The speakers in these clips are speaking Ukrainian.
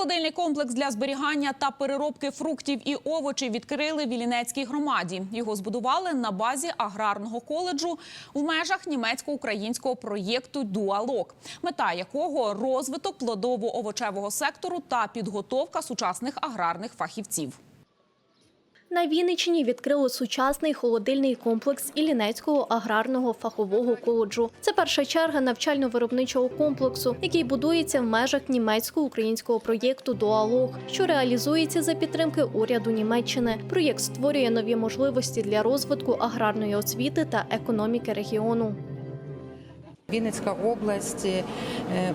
Холодильний комплекс для зберігання та переробки фруктів і овочів відкрили в Ілінецькій громаді. Його збудували на базі аграрного коледжу в межах німецько-українського проєкту Дуалок, мета якого розвиток плодово-овочевого сектору та підготовка сучасних аграрних фахівців. На Вінниччині відкрили сучасний холодильний комплекс Іллінецького аграрного фахового коледжу. Це перша черга навчально-виробничого комплексу, який будується в межах німецько-українського проєкту Дуалог, що реалізується за підтримки уряду Німеччини. Проєкт створює нові можливості для розвитку аграрної освіти та економіки регіону. Вінницька область е,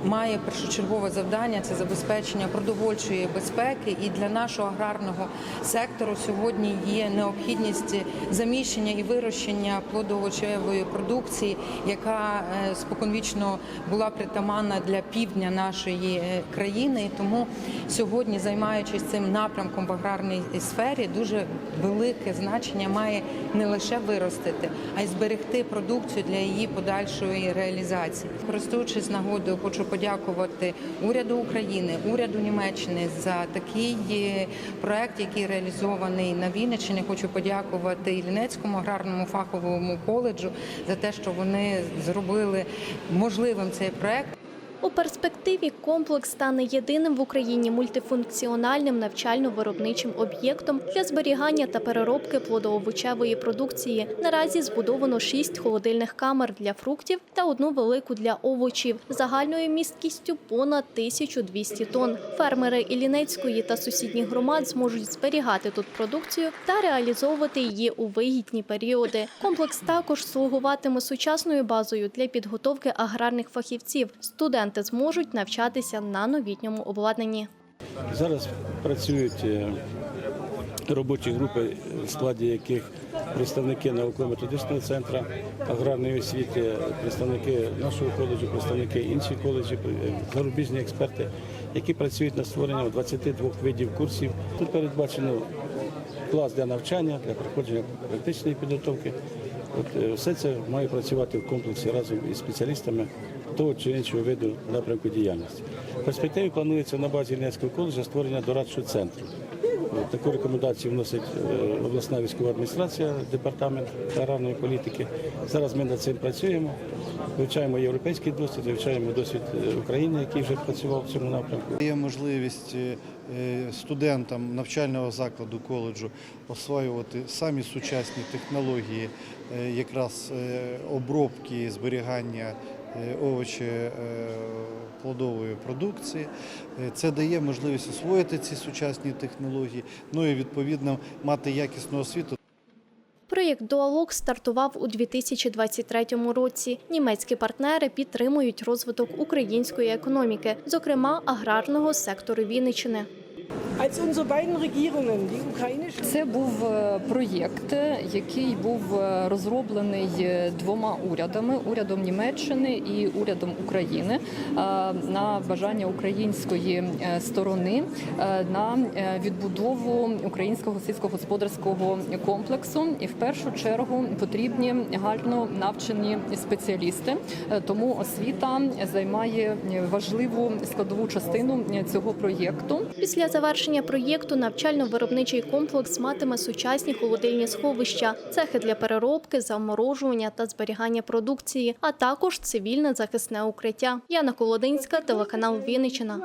має першочергове завдання це забезпечення продовольчої безпеки. І для нашого аграрного сектору сьогодні є необхідність заміщення і вирощення плодоовочевої продукції, яка е, споконвічно була притаманна для півдня нашої е, країни. І Тому сьогодні, займаючись цим напрямком в аграрній сфері, дуже велике значення має не лише виростити, а й зберегти продукцію для її подальшої реалізації. Користуючись нагодою, хочу подякувати уряду України, уряду Німеччини за такий е, проект, який реалізований на Вінниччині. Хочу подякувати Іллінецькому аграрному фаховому коледжу за те, що вони зробили можливим цей проект. У перспективі комплекс стане єдиним в Україні мультифункціональним навчально-виробничим об'єктом для зберігання та переробки плодоовочевої продукції. Наразі збудовано шість холодильних камер для фруктів та одну велику для овочів загальною місткістю понад 1200 тонн. Фермери Іллінецької та сусідніх громад зможуть зберігати тут продукцію та реалізовувати її у вигідні періоди. Комплекс також слугуватиме сучасною базою для підготовки аграрних фахівців. Студенти зможуть навчатися на новітньому обладнанні. Зараз працюють е, робочі групи, в складі яких представники науково-методичного центру аграрної освіти, представники нашого коледжу, представники інших коледжів, е, зарубіжні експерти, які працюють над створенням 22 видів курсів. Тут передбачено клас для навчання, для проходження практичної підготовки. От е, все це має працювати в комплексі разом із спеціалістами того чи іншого виду напрямку діяльності. В перспективі планується на базі Іллінецького коледжу створення дорадчого центру. Е, Таку рекомендацію вносить е, обласна військова адміністрація, департамент аграрної політики. Зараз ми над цим працюємо, вивчаємо європейський досвід, вивчаємо досвід е, України, який вже працював в цьому напрямку. Є можливість студентам навчального закладу коледжу освоювати самі сучасні технології якраз обробки зберігання овочі е, плодової продукції. Е, Це дає можливість освоїти ці сучасні технології, ну і відповідно мати якісну освіту. Проєкт Дуалог стартував у 2023 році. Німецькі партнери підтримують розвиток української економіки, зокрема аграрного сектору Вінниччини. Це був е, проєкт, який був е, розроблений е, двома урядами урядом Німеччини і урядом України на бажання української сторони на відбудову українського сільськогосподарського комплексу. І в першу чергу потрібні гарно навчені спеціалісти. Тому освіта займає важливу складову частину цього проєкту. Після завершення проєкту навчально-виробничий комплекс матиме сучасні холодильні сховища, цехи для переробки, заморожування та зберігання продукції, а також цивільне захисне укриття. Яна Колодинська, телеканал Вінниччина.